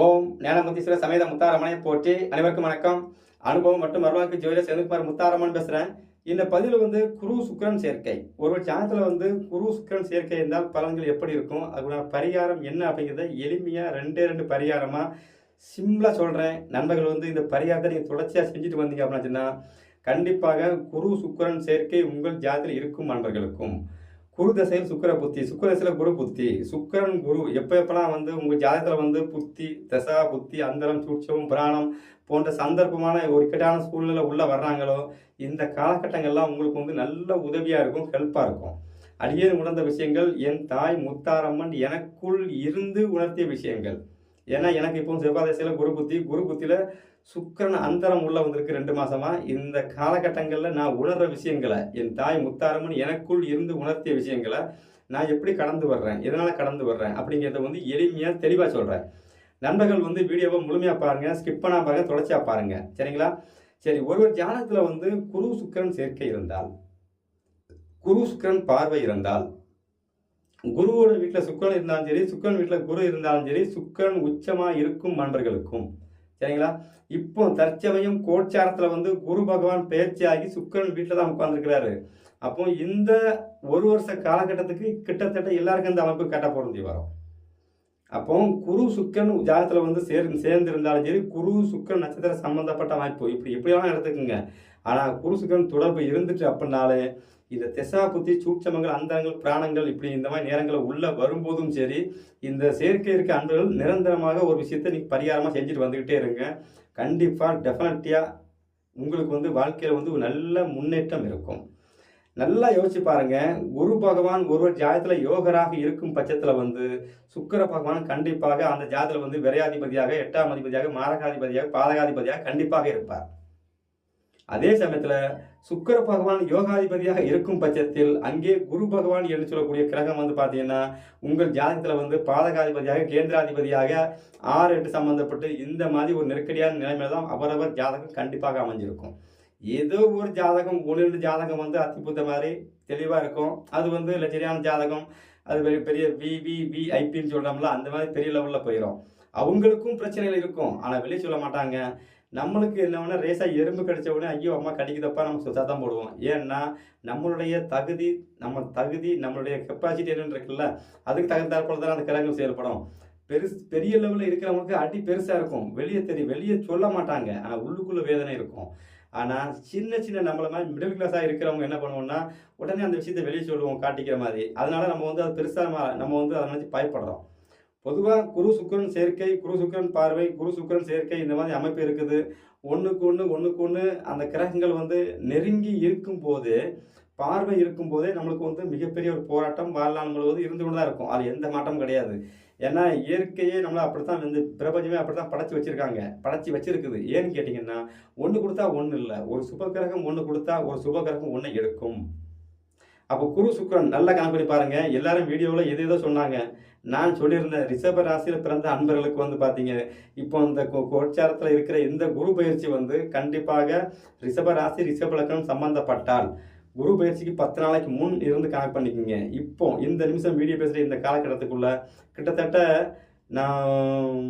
ஓம் ஞானமுத்தீஸ்வர சமேத முத்தாரமனை போற்றி அனைவருக்கும் வணக்கம். அனுபவம் மற்றும் மருவாக்கு ஜோதிட செந்தில்குமார் முத்தாரமன் பேசுகிறேன் இந்த பதிவில் வந்து குரு சுக்கரன் சேர்க்கை. ஒரு ஜாதத்தில் வந்து குரு சுக்கிரன் சேர்க்கை இருந்தால் பலன்கள் எப்படி இருக்கும்? அதுக்குள்ள பரிகாரம் என்ன அப்படிங்கிறத எளிமையாக ரெண்டே ரெண்டு பரிகாரமாக சிம்பிளாக சொல்கிறேன் நண்பர்கள் வந்து இந்த பரிகாரத்தை நீங்கள் தொடர்ச்சியாக செஞ்சுட்டு வந்தீங்க அப்படின்னு கண்டிப்பாக குரு சுக்கரன் சேர்க்கை உங்கள் ஜாதத்தில் இருக்கும் நண்பர்களுக்கும். குரு தசையில் சுக்கிர புத்தி சுக்கர தசையில் குரு புத்தி. சுக்கிரன் குரு எப்போ எப்பெல்லாம் வந்து உங்கள் ஜாதகத்தில் வந்து புத்தி தசா புத்தி அந்தரம் சூட்சம் புராணம் போன்ற சந்தர்ப்பமான ஒரு இக்கட்டான சூழ்நிலை உள்ளே வர்றாங்களோ இந்த காலகட்டங்கள்லாம் உங்களுக்கு வந்து நல்ல உதவியாக இருக்கும் ஹெல்ப்பாக இருக்கும். அடியேன் உணர்ந்த விஷயங்கள் என் தாய் முத்தாரம்மன் எனக்குள் இருந்து உணர்த்திய விஷயங்கள். ஏன்னா எனக்கு இப்போ செவ்வாய் தசையில் குரு புத்தி குரு புத்தியில் சுக்கிரன் அந்தரம் உள்ள வந்திருக்கு ரெண்டு மாசமா. இந்த காலகட்டங்களில் நான் உணர்ற விஷயங்களை என் தாய் முத்தாரம்மன் எனக்குள் இருந்து உணர்த்திய விஷயங்களை நான் எப்படி கடந்து வர்றேன் எதனால் கடந்து வர்றேன் அப்படிங்கிறத வந்து எளிமையாக தெளிவாக சொல்கிறேன் நண்பர்கள் வந்து வீடியோவை முழுமையாக பாருங்கள் ஸ்கிப் பண்ணால் பாருங்கள் தொடர்ச்சியாக பாருங்கள் சரிங்களா? சரி ஒருவர் ஜானத்தில் வந்து குரு சுக்கிரன் சேர்க்கை இருந்தால் குரு சுக்கிரன் பார்வை இருந்தால் குருவோட வீட்டில் சுக்கரன் இருந்தாலும் சரி சுக்கரன் வீட்டில் குரு இருந்தாலும் சரி சுக்கரன் உச்சமாக இருக்கும் நண்பர்களுக்கும். சரிங்களா? இப்போ தற்சமயம் கோட்சாரத்தில் வந்து குரு பகவான் பயிற்சியாகி சுக்கரன் வீட்டில் தான் உட்காந்துருக்கிறாரு அப்போ இந்த ஒரு வருஷ காலகட்டத்துக்கு கிட்டத்தட்ட எல்லாருக்கும் இந்த அமைப்பு கட்ட பொருந்தி வரும் அப்போ குரு சுக்கரன் ஜாதகத்தில் வந்து சேர் சேர்ந்து இருந்தாலும் சரி குரு சுக்கரன் நட்சத்திர சம்பந்தப்பட்ட அமைப்பு இப்படி எப்படியெல்லாம் எடுத்துக்கோங்க? ஆனால் குரு தொடர்பு இருந்துட்டு அப்படின்னாலே இந்த திசா புத்தி சூட்சமங்கள் அந்தரங்கள் பிராணங்கள் இப்படி இந்த மாதிரி நேரங்கள் உள்ளே வரும்போதும் சரி இந்த செயற்கை இருக்க அன்பர்கள் நிரந்தரமாக ஒரு விஷயத்தை நீங்கள் பரிகாரமாக செஞ்சுட்டு வந்துக்கிட்டே இருங்க. கண்டிப்பாக டெஃபினட்டியாக உங்களுக்கு வந்து வாழ்க்கையில் வந்து ஒரு நல்ல முன்னேற்றம் இருக்கும். நல்லா யோசிச்சு பாருங்க. குரு பகவான் ஒருவர் ஜாதத்தில் யோகராக இருக்கும் பட்சத்தில் வந்து சுக்கர பகவான் கண்டிப்பாக அந்த ஜாதத்தில் வந்து விரையாதிபதியாக எட்டாம் அதிபதியாக மாரகாதிபதியாக பாதகாதிபதியாக கண்டிப்பாக இருப்பார். அதே சமயத்தில் சுக்கர பகவான் யோகாதிபதியாக இருக்கும் பட்சத்தில் அங்கே குரு பகவான் என்று சொல்லக்கூடிய கிரகம் வந்து பார்த்தீங்கன்னா உங்கள் ஜாதகத்தில் வந்து பாதகாதிபதியாக கேந்திராதிபதியாக ஆறு எட்டு சம்மந்தப்பட்டு இந்த மாதிரி ஒரு நெருக்கடியான நிலைமையில தான் அவரவர் ஜாதகம் கண்டிப்பாக அமைஞ்சிருக்கும். ஏதோ ஒரு ஜாதகம் ஒன்று ஜாதகம் வந்து அத்திபுத்த மாதிரி தெளிவாக இருக்கும். அது வந்து லட்சரியான ஜாதகம். அது பெரிய பெரிய வி வி ஐபின்னு சொல்கிறோம்ல அந்த மாதிரி பெரிய லெவலில் போயிடும் அவங்களுக்கும் பிரச்சனைகள் இருக்கும். ஆனால் வெளியே சொல்ல மாட்டாங்க. நம்மளுக்கு என்ன ரேஸாக எறும்பு கடிச்ச உடனே ஐயோ அம்மா கடிக்குதப்பா நம்ம சத்தம் போடுவோம். ஏன்னா நம்மளுடைய தகுதி நம்ம தகுதி நம்மளுடைய கெப்பாசிட்டி என்னன்னு இருக்குல்ல அதுக்கு தகுந்தாற்போல தான் அந்த கிழங்கு செயல்படும். பெருசு பெரிய லெவலில் இருக்கிறவங்களுக்கு அடி பெருசாக இருக்கும். வெளியே தெரியும் வெளியே சொல்ல மாட்டாங்க. ஆனால் உள்ளுக்குள்ளே வேதனை இருக்கும். ஆனால் சின்ன சின்ன நம்மள மாதிரி மிடில் கிளாஸாக இருக்கிறவங்க என்ன பண்ணுவோம்னா உடனே அந்த விஷயத்தை வெளியே சொல்லுவோம் காட்டிக்கிற மாதிரி. அதனால நம்ம வந்து அது பெருசாக நம்ம வந்து அதை நினச்சி பயப்படுறோம். பொதுவாக குரு சுக்கரன் சேர்க்கை குரு சுக்கரன் பார்வை குரு சுக்கரன் சேர்க்கை இந்த மாதிரி அமைப்பு இருக்குது. ஒன்றுக்கு ஒன்று ஒன்றுக்கு ஒன்று அந்த கிரகங்கள் வந்து நெருங்கி இருக்கும்போது பார்வை இருக்கும்போதே நம்மளுக்கு வந்து மிகப்பெரிய ஒரு போராட்டம் வாழ்நாள் முழுவதும் இருந்து கொண்டு தான் இருக்கும். அது எந்த மாற்றமும் கிடையாது. ஏன்னா இயற்கையே நம்மளை அப்படித்தான் வந்து பிரபஞ்சமே அப்படித்தான் படைச்சி வச்சிருக்காங்க. படைச்சி வச்சிருக்குது. ஏன்னு கேட்டிங்கன்னா ஒன்று கொடுத்தா ஒன்று இல்லை. ஒரு சுப கிரகம் ஒன்று கொடுத்தா ஒரு சுப கிரகம் ஒன்று எடுக்கும். அப்போ குரு சுக்கரன் நல்லா கணக்கு பண்ணி பாருங்க. எல்லாரும் வீடியோவில் எது எதோ சொன்னாங்க. நான் சொல்லியிருந்தேன் ரிஷப ராசியில் பிறந்த அன்பர்களுக்கு வந்து பார்த்தீங்க இப்போ இந்த கோச்சாரத்தில் இருக்கிற இந்த குரு பயிற்சி வந்து கண்டிப்பாக ரிஷப ராசி ரிஷப லக்னம் சம்பந்தப்பட்டால் குரு பயிற்சிக்கு பத்து நாளைக்கு முன் இருந்து கணக்கு பண்ணிக்கோங்க. இப்போ இந்த நிமிஷம் வீடியோ பேசுகிற இந்த காலகட்டத்துக்குள்ள கிட்டத்தட்ட நான்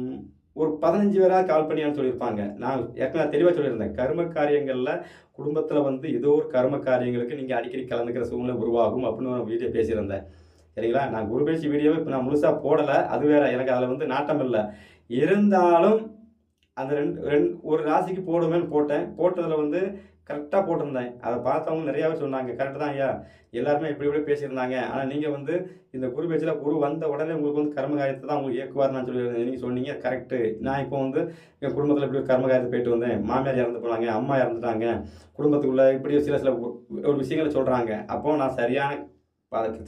பதினஞ்சு பேராக கால் பண்ணியான்னு சொல்லியிருப்பாங்க. நான் ஏற்கனவே தெளிவாக சொல்லியிருந்தேன். கர்ம காரியங்களில் குடும்பத்தில் வந்து ஏதோ ஒரு கர்ம காரியங்களுக்கு நீங்கள் அடிக்கடி கலந்துக்கிற சூழ்நிலை உருவாகும் அப்படின்னு ஒரு வீடியோ பேசியிருந்தேன். சரிங்களா? நான் குரு பேச்சு வீடியோவை இப்போ நான் முழுசாக போடலை. அது வேற எனக்கு அதில் வந்து நாட்டம் இல்லை. இருந்தாலும் அந்த ரெண்டு ரெண்டு ஒரு ராசிக்கு போடுவேன்னு போட்டேன். போட்டதில் வந்து கரெக்டாக போட்டிருந்தேன். அதை பார்த்தவங்க நிறையாவே சொன்னாங்க கரெக்டு தான் ஐயா. எல்லாருமே இப்படி இப்படி பேசியிருந்தாங்க. ஆனால் நீங்கள் வந்து இந்த குரு பேச்சில் குரு வந்த உடனே உங்களுக்கு வந்து கர்மகாரியத்தை தான் உங்களுக்கு இயக்குவார் நான் சொல்லி நீங்கள் சொன்னீங்க கரெக்டு நான் இப்போ வந்து என் குடும்பத்தில் இப்படி கர்மகாரியத்தை போயிட்டு வந்தேன். மாமியார் இறந்து போனாங்க அம்மா இறந்துட்டாங்க. குடும்பத்துக்குள்ளே இப்படி சில சில ஒரு விஷயங்களை சொல்கிறாங்க அப்போது நான் சரியான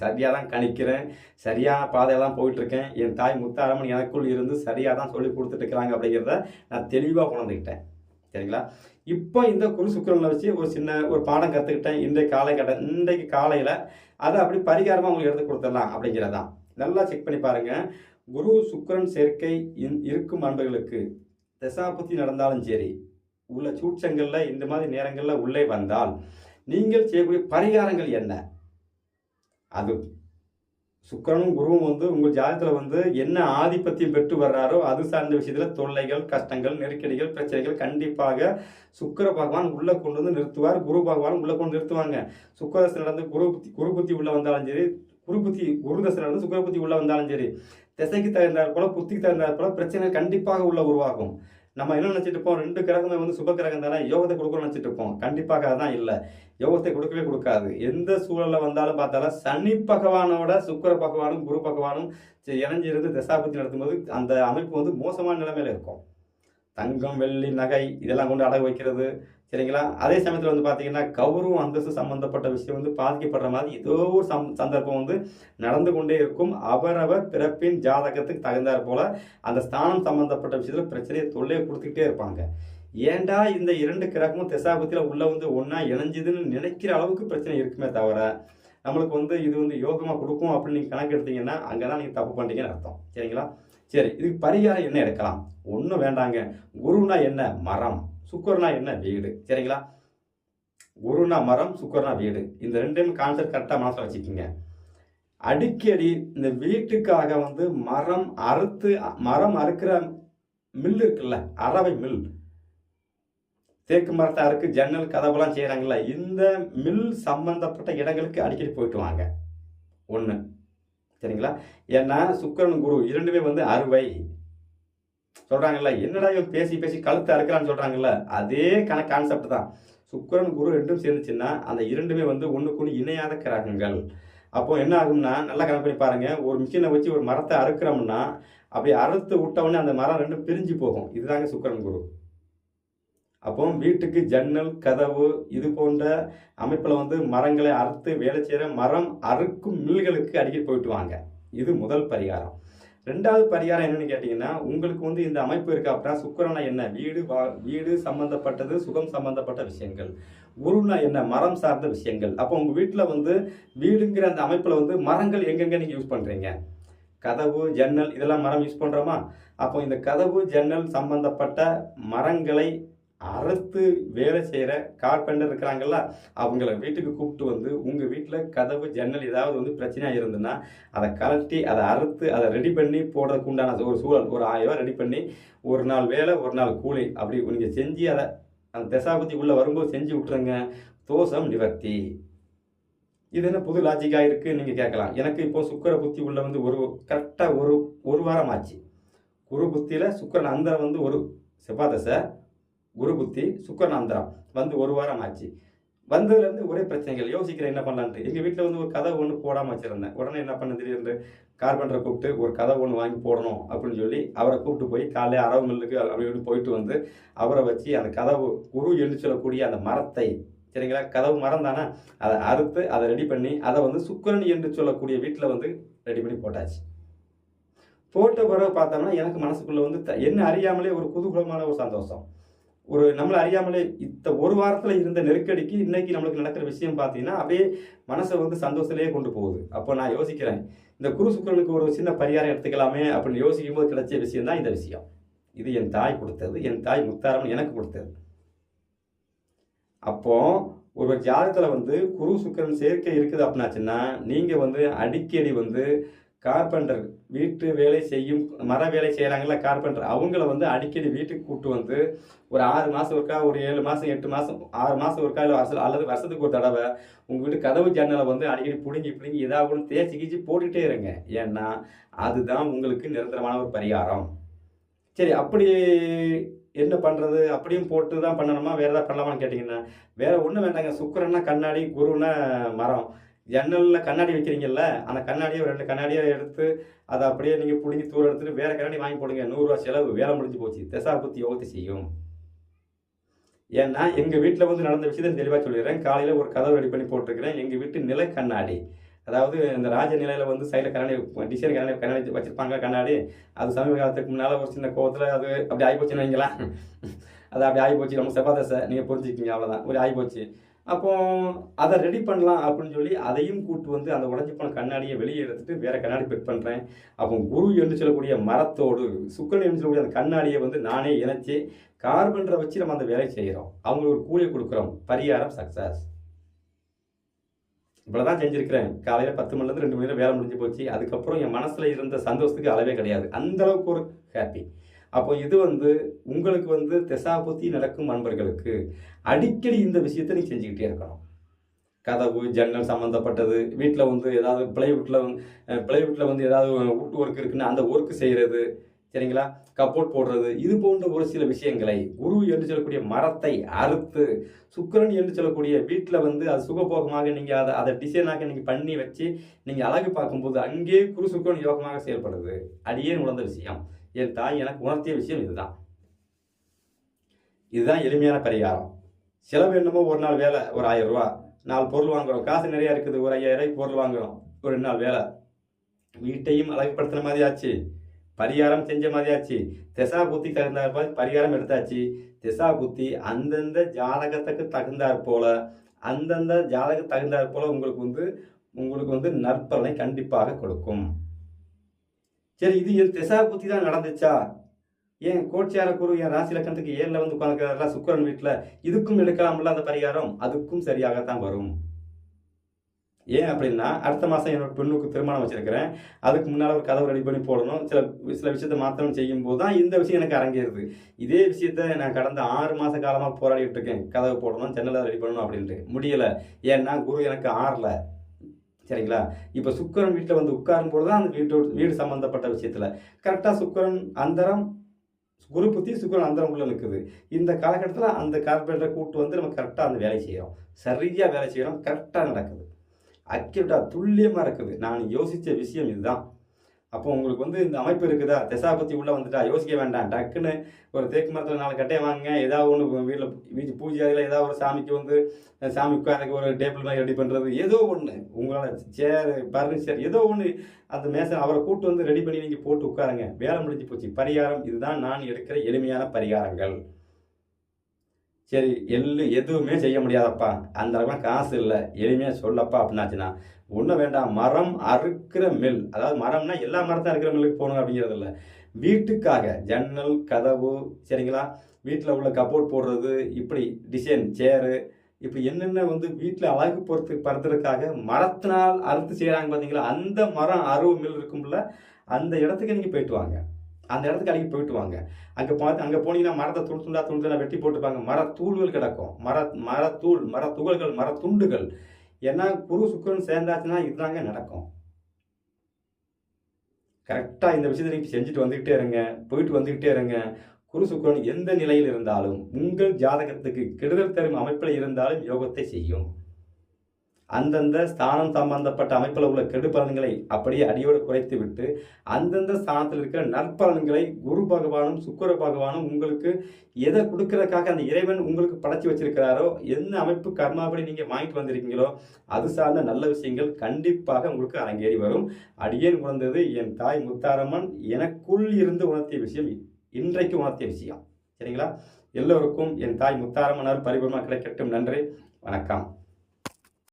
சரியாக தான் கணிக்கிறேன். சரியான பாதையில் தான் போயிட்டுருக்கேன். என் தாய் முத்தாரம்மன் எனக்குள் இருந்து சரியாக தான் சொல்லி கொடுத்துட்ருக்குறாங்க அப்படிங்கிறத நான் தெளிவாக உணர்ந்துக்கிட்டேன் சரிங்களா? இப்போ இந்த குரு சுக்கரனில் வச்சு ஒரு சின்ன ஒரு பாடம் கற்றுக்கிட்டேன் இன்றைய காலகட்ட இன்றைக்கு காலையில் அதை அப்படி பரிகாரமாக உங்களுக்கு எடுத்து கொடுத்துடலாம் அப்படிங்கிறதான் நல்லா செக் பண்ணி பாருங்கள் குரு சுக்கரன் சேர்க்கை இருக்கும் அன்பர்களுக்கு தசாபுத்தி நடந்தாலும் சரி உள்ள சூட்சங்களில் இந்த மாதிரி நேரங்களில் உள்ளே வந்தால் நீங்கள் செய்யக்கூடிய பரிகாரங்கள் என்ன? அது சுக்கிரனும் குருவும் வந்து உங்கள் ஜாதகத்தில் வந்து என்ன ஆதிபத்தியம் பெற்று வர்றாரோ அது சார்ந்த விஷயத்தில் தொல்லைகள் கஷ்டங்கள் நெருக்கடிகள் பிரச்சனைகள் கண்டிப்பாக சுக்கர பகவான் உள்ளே கொண்டு வந்து நிறுத்துவார். குரு பகவான் உள்ளே கொண்டு நிறுத்துவாங்க. சுக்கரசு நடந்து குரு புத்தி குரு புத்தி உள்ளே வந்தாலும் சரி குரு புத்தி குரு தசை நடந்து சுக்கர புத்தி உள்ளே வந்தாலும் சரி திசைக்கு தகுந்தாற் போல புத்திக்கு தகுந்தாற் போல பிரச்சனைகள் கண்டிப்பாக உள்ள உருவாகும். நம்ம என்ன நினச்சிட்டு இருப்போம்? ரெண்டு கிரகமே வந்து சுப கிரகம் தானே? யோகத்தை கொடுக்கணும்னு நினச்சிட்டு இருப்போம். கண்டிப்பாக அதான் இல்லை. யோகத்தை கொடுக்கவே கொடுக்காது. எந்த சூழலில் வந்தாலும் பார்த்தாலும் சனி பகவானோட சுக்கர பகவானும் குரு பகவானும் இணைஞ்சிருந்து தசாபத்தி நடத்தும்போது அந்த அமைப்பு வந்து மோசமான நிலைமையில இருக்கும். தங்கம் வெள்ளி நகை இதெல்லாம் கொண்டு அடகு வைக்கிறது. சரிங்களா? அதே சமயத்தில் வந்து பார்த்தீங்கன்னா கௌரவம் அந்தஸ்து சம்பந்தப்பட்ட விஷயம் வந்து பாதிக்கப்படுற மாதிரி ஏதோ ஒரு சம் சந்தர்ப்பம் வந்து நடந்து கொண்டே இருக்கும். அவரவர் பிறப்பின் ஜாதகத்துக்கு தகுந்தாற் போல அந்த ஸ்தானம் சம்பந்தப்பட்ட விஷயத்தில் பிரச்சனையை தொல்லையை கொடுத்துக்கிட்டே இருப்பாங்க. ஏன்டா இந்த இரண்டு கிரகமும் திசாபத்தில் உள்ள வந்து ஒன்றா இணைஞ்சுதுன்னு நினைக்கிற அளவுக்கு பிரச்சனை இருக்குமே தவிர நம்மளுக்கு வந்து இது வந்து யோகமாக கொடுக்கும் அப்படின்னு நீங்கள் கணக்கு எடுத்தீங்கன்னா அங்கே தான் நீங்கள் தப்பு பண்ணுறீங்கன்னு அர்த்தம். சரிங்களா? சரி இதுக்கு பரிகாரம் என்ன எடுக்கலாம்? ஒன்றும் வேண்டாங்க. குருனா என்ன? மரம். சுக்கரனா என்ன? வீடு. சரிங்களா? குருனா மரம் சுக்கரனா வீடு. இந்த ரெண்டையும் கான்செப்ட் கரெக்டாக மனசில் வச்சுக்கோங்க. அடிக்கடி இந்த வீட்டுக்காக வந்து மரம் அறுத்து மரம் அறுக்கிற மில் இருக்குல்ல அரவை மில் தேக்கு மரத்தை அறுக்கு ஜன்னல் கதவுலாம் செய்கிறாங்கல்ல இந்த மில் சம்பந்தப்பட்ட இடங்களுக்கு அடிக்கடி போயிட்டு வாங்க. ஒன்று சரிங்களா? ஏன்னா சுக்கரன் குரு இரண்டுமே வந்து அறுவை. சொல்கிறாங்கல்ல என்னடா இவன் பேசி பேசி கழுத்தை அறுக்கிறான்னு சொல்கிறாங்கல்ல அதே கணக்கு கான்செப்ட் தான். சுக்கரன் குரு ரெண்டும் சேர்ந்துச்சுன்னா அந்த இரண்டுமே வந்து ஒன்றுக்கு இணையாத கிரகங்கள். அப்போ என்ன ஆகும்னா நல்லா கணக்கு பண்ணி பாருங்கள் ஒரு மிஷினை வச்சு ஒரு மரத்தை அறுக்கிறோம்னா அப்படி அறுத்து விட்டவொடனே அந்த மரம் ரெண்டும் பிரிஞ்சு போகும். இதுதாங்க சுக்கிரன் குரு. அப்போ வீட்டுக்கு ஜன்னல் கதவு இது போன்ற அமைப்பில் வந்து மரங்களை அறுத்து வேலை செய்கிற மரம் அறுக்கும் மில்களுக்கு அடிக்கடி போயிட்டு வாங்க. இது முதல் பரிகாரம். ரெண்டாவது பரிகாரம் என்னன்னு கேட்டிங்கன்னா உங்களுக்கு வந்து இந்த அமைப்பு இருக்கு அப்படின்னா சுக்கரனா என்ன? வீடு வா வீடு சம்பந்தப்பட்டது சுகம் சம்பந்தப்பட்ட விஷயங்கள். உருனா என்ன? மரம் சார்ந்த விஷயங்கள். அப்போ உங்கள் வீட்டில் வந்து வீடுங்கிற அந்த அமைப்பில் வந்து மரங்கள் எங்கெங்க நீங்கள் யூஸ் பண்ணுறீங்க கதவு ஜன்னல் இதெல்லாம் மரம் யூஸ் பண்ணுறோமா அப்போ இந்த கதவு ஜன்னல் சம்பந்தப்பட்ட மரங்களை அறுத்து வேலை செய்கிற கார்பெண்டர் இருக்கிறாங்கல்ல அவங்கள வீட்டுக்கு கூப்பிட்டு வந்து உங்கள் வீட்டில் கதவு ஜன்னல் ஏதாவது வந்து பிரச்சனையாக இருந்ததுன்னா அதை கலட்டி அதை அறுத்து அதை ரெடி பண்ணி போடுறதுக்கு உண்டான ஒரு சூழல். ஒரு ஆயிரம் ரெடி பண்ணி ஒரு நாள் வேலை ஒரு நாள் கூலி. அப்படி நீங்கள் செஞ்சு அதை அந்த தசாபதி உள்ளே வரும்போது செஞ்சு விட்ருங்க தோஷம் நிவர்த்தி. இது என்ன புது லாஜிக்காக இருக்குது நீங்கள் கேட்கலாம். எனக்கு இப்போ சுக்கர புத்தி உள்ள வந்து ஒரு கரெக்டாக ஒரு ஒரு வாரம் ஆச்சு. குரு புத்தியில் சுக்கரன் அந்த வந்து ஒரு செவ்வாதசை குரு புத்தி சுக்கரன் வந்து ஒரு வாரம் ஆச்சு வந்ததுலேருந்து ஒரே பிரச்சனைகள். யோசிக்கிறேன் என்ன பண்ணலான்ட்டு. எங்கள் வீட்டில் வந்து ஒரு கதவு ஒன்று போடாமல் வச்சுருந்தேன். உடனே என்ன பண்ண திடீர்னு கார்பெண்டரை கூப்பிட்டு ஒரு கதவு ஒன்று வாங்கி போடணும் அப்படின்னு சொல்லி அவரை கூப்பிட்டு போய் காலையில் அரவு மில்லுக்கு அப்படி இப்படி போயிட்டு வந்து அவரை வச்சு அந்த கதவு குரு என்று சொல்லக்கூடிய அந்த மரத்தை சரிங்களா? கதவு மரம் தானே? அதை அறுத்து அதை ரெடி பண்ணி அதை வந்து சுக்கரன் என்று சொல்லக்கூடிய வீட்டில் வந்து ரெடி பண்ணி போட்டாச்சு. போட்ட பிறகு பார்த்தோம்னா எனக்கு மனசுக்குள்ளே வந்து த- என்ன அறியாமலே ஒரு குதூகலமான ஒரு சந்தோஷம். ஒரு நம்மளை அறியாமலே இத்த ஒரு வாரத்தில் இருந்த நெருக்கடிக்கு இன்னைக்கு நம்மளுக்கு நடக்கிற விஷயம் பார்த்தீங்கன்னா அப்படியே மனசை வந்து சந்தோஷத்திலேயே கொண்டு போகுது. அப்போ நான் யோசிக்கிறேன் இந்த குரு சுக்கிரனுக்கு ஒரு சின்ன பரிகாரம் எடுத்துக்கலாமே அப்படின்னு யோசிக்கும் போது கிடைச்ச விஷயம் தான் இந்த விஷயம். இது என் தாய் கொடுத்தது என் தாய் முத்தாரம் எனக்கு கொடுத்தது. அப்போ ஒரு ஜாதகத்தில் வந்து குரு சுக்கிரன் சேர்க்கை இருக்குது அப்படின்னாச்சுன்னா நீங்கள் வந்து அடிக்கடி வந்து கார்பெண்டர் வீட்டு வேலை செய்யும் மர வேலை செய்கிறாங்கள கார்பெண்டர் அவங்கள வந்து அடிக்கடி வீட்டுக்கு கூப்பிட்டு வந்து ஒரு ஆறு மாதம் ஒருக்கா ஒரு ஏழு மாதம் எட்டு மாதம் ஆறு மாதம் ஒருக்கா இல்லை வருஷம் அல்லது வருஷத்துக்கு ஒரு தடவை உங்கள் வீட்டு கதவு ஜன்னலை வந்து அடிக்கடி பிடுங்கி பிடுங்கி ஏதாவது ஒன்று தேய்ச்சி கீச்சி போட்டுகிட்டே இருங்க. ஏன்னா அதுதான் உங்களுக்கு நிரந்தரமான ஒரு பரிகாரம். சரி அப்படி என்ன பண்ணுறது அப்படியும் போட்டு தான் பண்ணணுமா? வேறு ஏதாவது பண்ணலாமான்னு கேட்டிங்கன்னா வேறு ஒன்றும் வேண்டாங்க. சுக்கரன்னா கண்ணாடி குருன்னா மரம். ஜன்னலில் கண்ணாடி வைக்கிறீங்கல்ல அந்த கண்ணாடியை ஒரு ரெண்டு கண்ணாடியை எடுத்து அதை அப்படியே நீங்கள் பிடிங்கி தூரம் எடுத்துட்டு வேற கண்ணாடி வாங்கி போடுங்க. நூறுரூவா செலவு வேலை முடிஞ்சு போச்சு. திசா புத்தி யோகத்தை செய்யும். ஏன்னா எங்கள் வீட்டில் வந்து நடந்த விஷயத்தை தெளிவாக சொல்லிடுறேன். காலையில் ஒரு கதவு ரெடி பண்ணி போட்டிருக்கிறேன். எங்கள் வீட்டு நிலை கண்ணாடி. அதாவது இந்த ராஜ நிலையில் வந்து சைடில் கண்ணாடி டிசைன் கண்ணாடி கண்ணாடி வச்சுருப்பாங்க கண்ணாடி. அது சமீப காலத்துக்கு முன்னால் ஒரு சின்ன கோவத்தில் அது அப்படி ஆகிப்போச்சுன்னு வைங்களேன். அது அப்படி ஆகிப்போச்சு. நம்ம செவ்வாதசை நீங்கள் புரிஞ்சுக்கிங்க அவ்வளோதான் ஒரு ஆகிப்போச்சு. அப்போ அதை ரெடி பண்ணலாம் அப்படின்னு சொல்லி அதையும் கூட்டு வந்து அந்த உடஞ்சி போன கண்ணாடியை வெளியே எடுத்துட்டு வேற கண்ணாடி ஃபிட் பண்ணுறேன் அப்போ குரு என்று சொல்லக்கூடிய மரத்தோடு சுக்கரன் என்று சொல்லக்கூடிய அந்த கண்ணாடியை வந்து நானே இணைச்சி கார்பன்டரை வச்சு நம்ம அந்த வேலையை செய்கிறோம் அவங்களுக்கு ஒரு கூலியை கொடுக்குறோம். பரிகாரம் சக்ஸஸ் இவ்வளோதான் செஞ்சுருக்கிறேன். காலையில் பத்து மணிலேருந்து ரெண்டு மணி நேரம் வேலை முடிஞ்சு போச்சு. அதுக்கப்புறம் என் மனசில் இருந்த சந்தோஷத்துக்கு அளவே கிடையாது. அந்த அளவுக்கு ஒரு ஹாப்பி அப்போ இது வந்து உங்களுக்கு வந்து திசாபுத்தி நடக்கும் அன்பர்களுக்கு அடிக்கடி இந்த விஷயத்தை நீ செஞ்சுக்கிட்டே இருக்கணும். கதவு ஜன்னல் சம்மந்தப்பட்டது வீட்டில் வந்து ஏதாவது பிளைவுட்டில் பிளைவுட்டில் வந்து ஏதாவது ஒர்க் இருக்குன்னு அந்த ஒர்க் செய்கிறது சரிங்களா? கப்போர்ட் போடுறது இது போன்ற ஒரு சில விஷயங்களை குரு என்று சொல்லக்கூடிய மரத்தை அறுத்து சுக்கரன் என்று சொல்லக்கூடிய வீட்டில் வந்து அது சுகபோகமாக நீங்கள் அதை அதை டிசைனாக நீங்கள் பண்ணி வச்சு நீங்கள் அழகு பார்க்கும்போது அங்கே குரு சுக்கரன் யோகமாக செயல்படுது. அடியே உணர்ந்த விஷயம்? என் தாய் எனக்கு உணர்த்திய விஷயம் இதுதான். இதுதான் எளிமையான பரிகாரம். செலவு என்னமோ ஒரு நாள் வேலை ஒரு ஆயிரம் ரூபா. நாலு பொருள் வாங்குறோம். காசு நிறையா இருக்குது. ஒரு ஐயாயிரம் பொருள் வாங்குறோம். ஒரு ரெண்டு நாள் வேலை. வீட்டையும் அழகுப்படுத்துகிற மாதிரி ஆச்சு. பரிகாரம் செஞ்ச மாதிரியாச்சு திசா புத்தி தகுந்தாற் போல் பரிகாரம் எடுத்தாச்சு. திசா புத்தி அந்தந்த ஜாதகத்துக்கு தகுந்தாற் போல அந்தந்த ஜாதகம் தகுந்தாற் போல உங்களுக்கு வந்து உங்களுக்கு வந்து நற்பலனை கண்டிப்பாக கொடுக்கும். சரி இது என் திசா புத்தி தான் நடந்துச்சா? ஏன் கோட்சியார குரு என் ராசி லக்கணத்துக்கு ஏழில் வந்து உட்காந்துக்கிறாரா சுக்கரன் வீட்டில். இதுக்கும் எடுக்கலாம்ல அந்த பரிகாரம்? அதுக்கும் சரியாகத்தான் வரும். ஏன் அப்படின்னா அடுத்த மாதம் என்னோட பெண்ணுக்கு திருமணம் வச்சிருக்கிறேன். அதுக்கு முன்னால் ஒரு கதவு ரெடி பண்ணி போடணும். சில சில விஷயத்தை மாத்திரம் செய்யும் போது தான் இந்த விஷயம் எனக்கு அரங்கேறுது. இதே விஷயத்த நான் கடந்த ஆறு மாத காலமாக போராடிட்டு இருக்கேன். கதவு போடணும் ஜன்னலை ரெடி பண்ணணும் அப்படின்ட்டு. முடியலை. ஏன்னா குரு எனக்கு ஆறல. சரிங்களா? இப்போ சுக்கரன் வீட்டில் வந்து உட்காரும்போது தான் அந்த வீட்டு வீடு சம்மந்தப்பட்ட விஷயத்தில். கரெக்டாக சுக்கரன் அந்தரம் குரு புத்தி சுக்கரன் அந்தரம் உள்ள நிற்குது இந்த காலகட்டத்தில் அந்த கார்பரேட்டரை கூட்டு வந்து நம்ம கரெக்டாக அந்த வேலை செய்கிறோம் சரியாக வேலை செய்கிறோம் கரெக்டாக நடக்குது. அக்யூரேட்டாக துல்லியமாக இருக்குது. நான் யோசித்த விஷயம் இதுதான். அப்போ உங்களுக்கு வந்து இந்த அமைப்பு இருக்குதா? திசா பற்றி உள்ளே வந்துட்டா? யோசிக்க வேண்டாம். டக்குன்னு ஒரு தேக்கு மரத்தில் நாலு கட்டையை வாங்க ஏதாவது ஒன்று வீட்டில் வீட்டு பூஜை அதில் ஏதாவது ஒரு சாமிக்கு வந்து சாமி உட்காரக்கு ஒரு டேபிள் மாதிரி ரெடி பண்ணுறது ஏதோ ஒன்று உங்களால் சேர் பர்னிச்சர் ஏதோ ஒன்று அந்த மேசன் அவரை கூட்டு வந்து ரெடி பண்ணி நீங்கள் போட்டு உட்காருங்க. வேலை முடிஞ்சு போச்சு. பரிகாரம். இதுதான் நான் எடுக்கிற எளிமையான பரிகாரங்கள். சரி எள்ளு எதுவுமே செய்ய முடியாதப்பா. அந்த அளவுக்கு காசு இல்லை. எளிமையாக சொல்லப்பா அப்படின்னாச்சுன்னா ஒன்றும் வேண்டாம். மரம் அறுக்கிற மில். அதாவது மரம்னா எல்லா மரத்தான் அறுக்கிற மில்லுக்கு போகணும் அப்படிங்கிறது இல்லை. வீட்டுக்காக ஜன்னல் கதவு சரிங்களா? வீட்டில் உள்ள கப்போர்ட் போடுறது இப்படி டிசைன் சேரு இப்படி என்னென்ன வந்து வீட்டில் அழகு பொறுத்து பறத்துறதுக்காக மரத்தினால் அறுத்து செய்கிறாங்க பார்த்தீங்களா அந்த மரம் அறுவு மில் இருக்கும்ல அந்த இடத்துக்கு நீங்கள் போயிட்டு வாங்க. அந்த இடத்துக்கு அழகி போயிட்டு வாங்க அங்கே பார்த்து அங்கே போனீங்கன்னா மரத்தை துண்டு துண்டா துண்டு வெட்டி போட்டுப்பாங்க. மரத்தூள்கள் கிடக்கும். மர மரத்தூள் மரத்துகள்கள் மரத்துண்டுகள். ஏன்னா குரு சுக்கரன் சேர்ந்தாச்சுன்னா இதுதாங்க நடக்கும். கரெக்டாக இந்த விஷயத்தை நீங்கள் செஞ்சுட்டு வந்துக்கிட்டே இருங்க. போயிட்டு வந்துக்கிட்டே இருங்க. குரு சுக்கரன் எந்த நிலையில் இருந்தாலும் உங்கள் ஜாதகத்துக்கு கெடுதல் தரும் அமைப்பில் இருந்தாலும் யோகத்தை செய்யும். அந்தந்த ஸ்தானம் சம்பந்தப்பட்ட அமைப்பில் உள்ள கெடு பலன்களை அப்படியே அடியோடு குறைத்து விட்டு அந்தந்த ஸ்தானத்தில் இருக்கிற நற்பலன்களை குரு பகவானும் சுக்கர பகவானும் உங்களுக்கு எதை கொடுக்கறதுக்காக அந்த இறைவன் உங்களுக்கு படைச்சி வச்சிருக்கிறாரோ என்ன அமைப்பு கர்மாபடி நீங்கள் வாங்கிட்டு வந்திருக்கீங்களோ அது சார்ந்த நல்ல விஷயங்கள் கண்டிப்பாக உங்களுக்கு அரங்கேறி வரும். அடியேன் உணர்ந்தது என் தாய் முத்தாரம்மன் எனக்குள் இருந்து உணர்த்திய விஷயம் இன்றைக்கு உணர்த்திய விஷயம். சரிங்களா? எல்லோருக்கும் என் தாய் முத்தாரம்மனார் பரிபூர்ணமாக கிடைக்கட்டும். நன்றி. வணக்கம்.